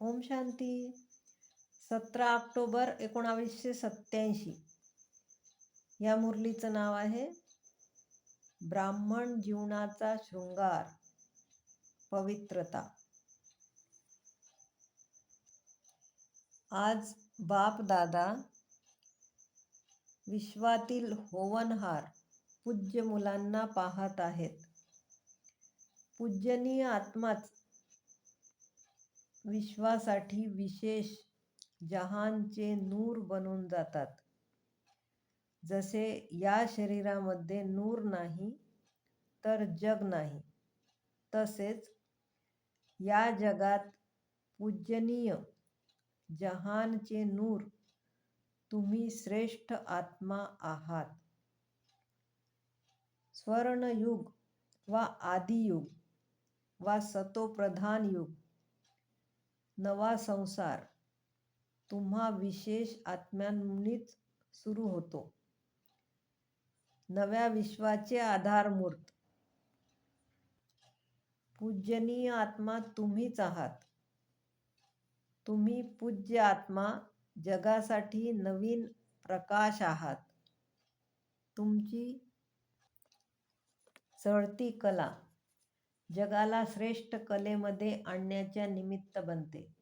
ओम शांती. सतरा ऑक्टोबर एकोणावीसशे सत्याऐंशी या मुरलीचं नाव आहे ब्राह्मण जीवनाचा शृंगार पवित्रता. आज बाप दादा विश्वातील होवनहार पूज्य मुलांना पाहत आहेत. पूजनीय आत्माच विश्वासाठी विशेष जहानचे नूर बनून जातात. जसे या शरीरामध्ये नूर नाही तर जग नाही. तसेच या जगात पूजनीय जहानचे नूर तुम्ही श्रेष्ठ आत्मा आहात. स्वर्णयुग वा आदियुग वा सतोप्रधान युग नवा संसार तुम्हा विशेष आत्म्यांनीच सुरू होतो. नव्या विश्वाचे आधारमूर्त. पूजनीय आत्मा तुम्हीच आहात. तुम्ही पूज्य आत्मा जगासाठी नवीन प्रकाश आहात. तुमची चढती कला जगाला श्रेष्ठ कलेमध्ये आणण्याच्या निमित्त बनते.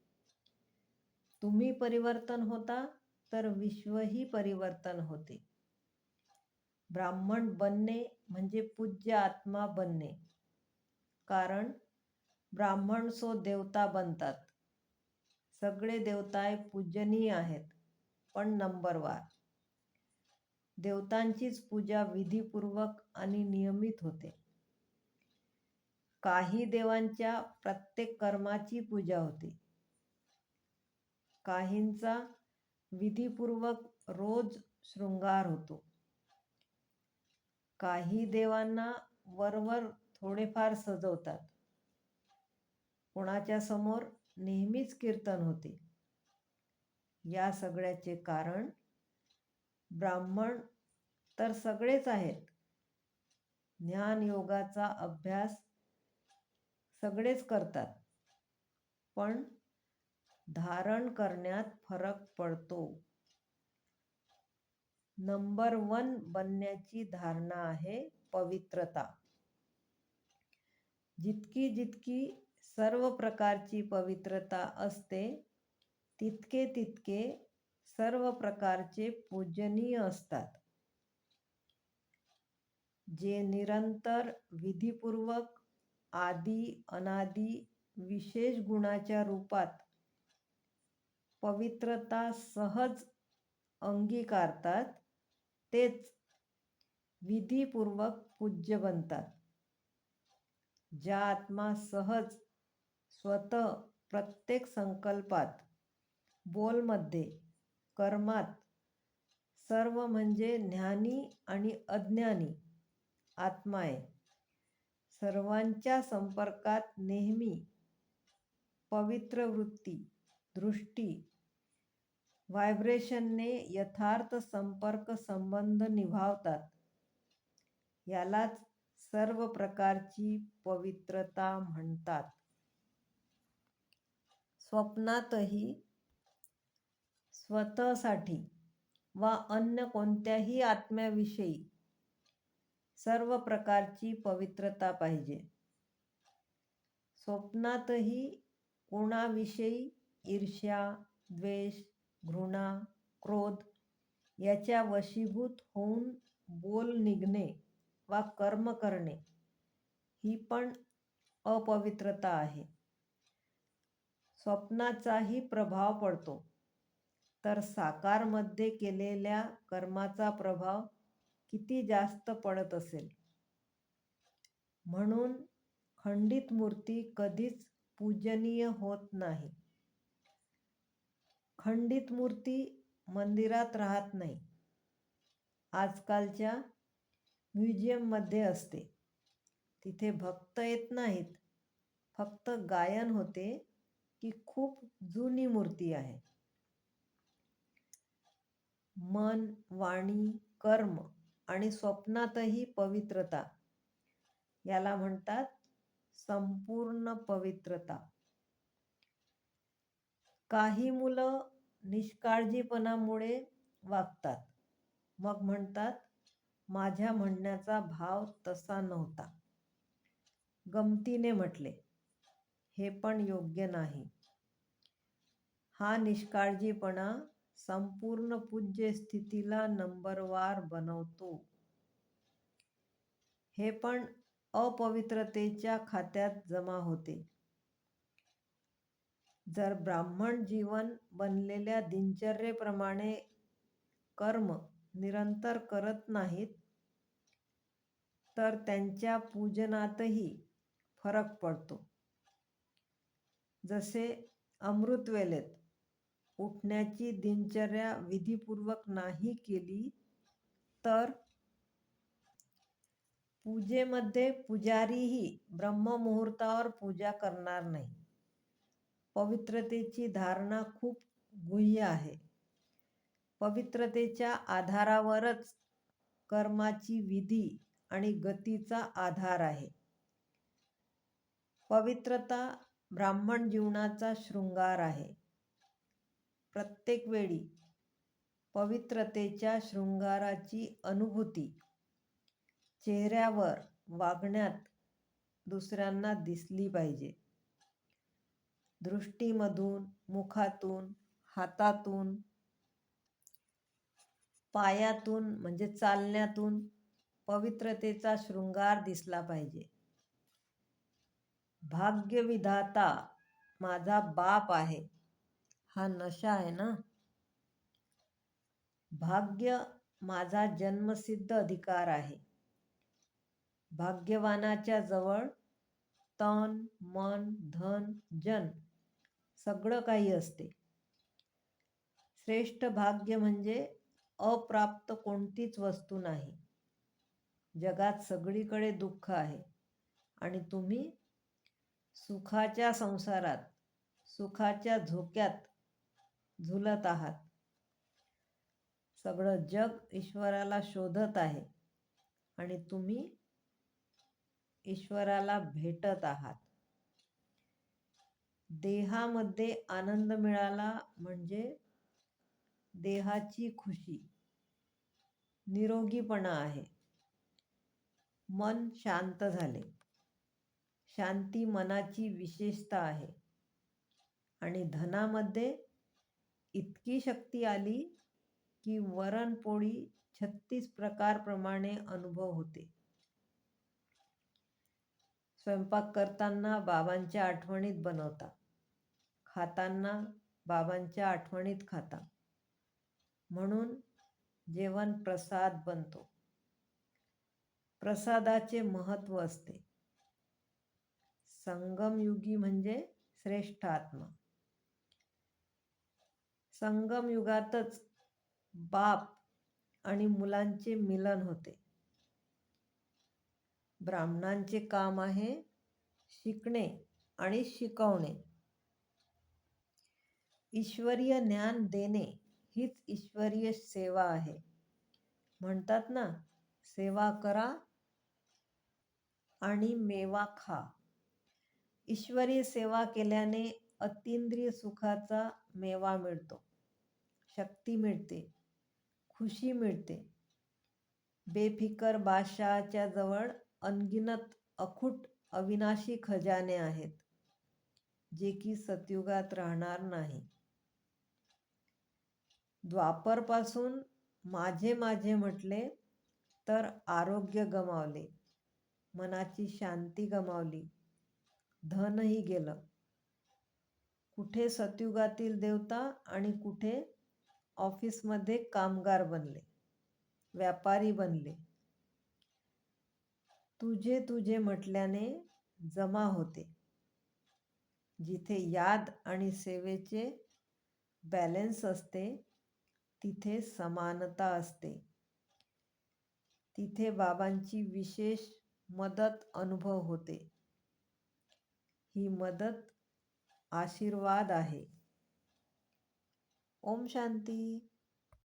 तुम्ही परिवर्तन होता तर विश्वही परिवर्तन होते. ब्राह्मण बनणे म्हणजे पूज्य आत्मा बनणे. कारण ब्राह्मण सो देवता बनतात. सगळे देवताय पूजनीय आहेत पण नंबरवार देवतांचीच पूजा विधीपूर्वक आणि नियमित होते. काही देवांच्या प्रत्येक कर्माची पूजा होते. काहींचा विधीपूर्वक रोज शृंगार होतो. काही देवांना वरवर थोडेफार सजवतात. कोणाच्या समोर नेहमीच कीर्तन होते. या सगळ्याचे कारण ब्राह्मण तर सगळेच आहेत. ज्ञानयोगाचा अभ्यास सगळेच करतात. पण धारण करण्यात फरक पडतो. नंबर वन बनण्याची धारणा आहे पवित्रता. जितकी जितकी सर्व प्रकारची पवित्रता असते तितके तितके सर्व प्रकारचे पूजनीय असतात. जे निरंतर विधीपूर्वक आदी अनादी विशेष गुणाच्या रूपात पवित्रता सहज अंगीकारतात तेच विधीपूर्वक पूज्य बनतात. ज्या आत्मा सहज स्वतः प्रत्येक संकल्पात बोलमध्ये कर्मात सर्व म्हणजे ज्ञानी आणि अज्ञानी आत्मा आहे. सर्वांच्या संपर्कात नेहमी पवित्र वृत्ती दृष्टी व्हायब्रेशनने यथार्थ संपर्क संबंध निभावतात. यालाच सर्व प्रकारची पवित्रता म्हणतात. स्वप्नातही स्वतःसाठी वा अन्य कोणत्याही आत्म्याविषयी सर्व प्रकारची पवित्रता पाहिजे. स्वप्नातही कोणाविषयी ईर्ष्या द्वेष घृणा क्रोध याच्या वशीभूत होऊन बोल निघणे वा कर्म करणे ही पण अपवित्रता आहे. स्वप्नाचाही प्रभाव पडतो. तर साकारमध्ये केलेल्या कर्माचा प्रभाव किती जास्त पडत असेल. म्हणून खंडित मूर्ती कधीच पूजनीय होत नाही. खंडित मूर्ती मंदिरात राहत नाही. आजकालच्या म्युझियममध्ये असते. तिथे भक्त येत नाहीत. फक्त गायन होते की खूप जुनी मूर्ती आहे. मन वाणी कर्म आणि स्वप्नातही पवित्रता. याला म्हणतात संपूर्ण पवित्रता. काही मुलं निष्काळजीपणामुळे वागतात. मग म्हणतात माझ्या म्हणण्याचा भाव तसा नव्हता. गमतीने म्हटले हे पण योग्य नाही. हा निष्काळजीपणा संपूर्ण पूज्य स्थितीला नंबरवार बनवतो. हे पण अपवित्रतेच्या खात्यात जमा होते. जर ब्राह्मण जीवन बनलेल्या दिनचर्येप्रमाणे कर्म निरंतर करत नाहीत तर त्यांच्या पूजनातही फरक पडतो. जसे अमृतवेलेत उठण्याची दिनचर्या विधीपूर्वक नाही केली तर? पूजेमध्ये पुजारीही ब्रह्ममुहूर्तावर पूजा करणार नाही. पवित्रतेची धारणा खूप गुह्य आहे. पवित्रतेच्या आधारावरच कर्माची विधी आणि गतीचा आधार आहे. पवित्रता ब्राह्मण जीवनाचा शृंगार आहे. प्रत्येक वेळी पवित्रतेच्या शृंगाराची अनुभूती चेहऱ्यावर वागण्यात दुसऱ्यांना दिसली पाहिजे. दृष्टीमधून मुखातून हातातून पायातून म्हणजे चालण्यातून पवित्रतेचा शृंगार दिसला पाहिजे. भाग्यविधाता माझा बाप आहे. हा नशा आहे ना? भाग्य माझा जन्मसिद्ध अधिकार आहे. भाग्यवानाच्या जवळ तन मन धन जन सगळं काही असते. श्रेष्ठ भाग्य म्हणजे अप्राप्त कोणतीच वस्तू नाही. जगात सगळीकडे दुःख आहे आणि तुम्ही सुखाच्या संसारात सुखाच्या झोक्यात झुलत आहात. सगळं जग ईश्वराला शोधत आहे आणि तुम्ही ईश्वराला भेटत आहात. देहामध्ये आनंद मिळाला म्हणजे देहाची खुशी निरोगीपणा आहे. मन शांत झाले. शांती मनाची विशेषता आहे. आणि धनामध्ये इतकी शक्ती आली की वरणपोळी छत्तीस प्रकारप्रमाणे अनुभव होते. स्वयंपाक करताना बाबांच्या आठवणीत बनवता. खाताना बाबांच्या आठवणीत खाता. म्हणून जेवण प्रसाद बनतो. प्रसादाचे महत्त्व असते. संगमयुगी म्हणजे श्रेष्ठ आत्मा. संगमयुगातच बाप आणि मुलांचे मिलन होते. ब्राह्मणांचे काम आहे शिकणे आणि शिकवणे. ईश्वरीय ज्ञान देणे हीच ईश्वरीय सेवा आहे. म्हणतात ना सेवा करा आणि मेवा खा. ईश्वरीय सेवा केल्याने अतिंद्रिय सुखाचा मेवा मिळतो. शक्ती मिळते खुशी मिळते. बेफिकर बादशहाच्या जवळ अनगिनत अखूट अविनाशी खजाने आहेत जे की सतयुगात राहणार नाही. द्वापरपासून माझे माझे म्हटले तर आरोग्य गमावले मनाची शांती गमावली धनही गेलं. कुठे सतयुगातील देवता आणि कुठे ऑफिसमध्ये कामगार बनले व्यापारी बनले. तुझे तुझे म्हटल्याने जमा होते. जिथे याद आणि सेवेचे बॅलेन्स असते तिथे समानता असते. तिथे बाबांची विशेष मदत अनुभव होते. ही मदत आशीर्वाद आहे. ओम शांती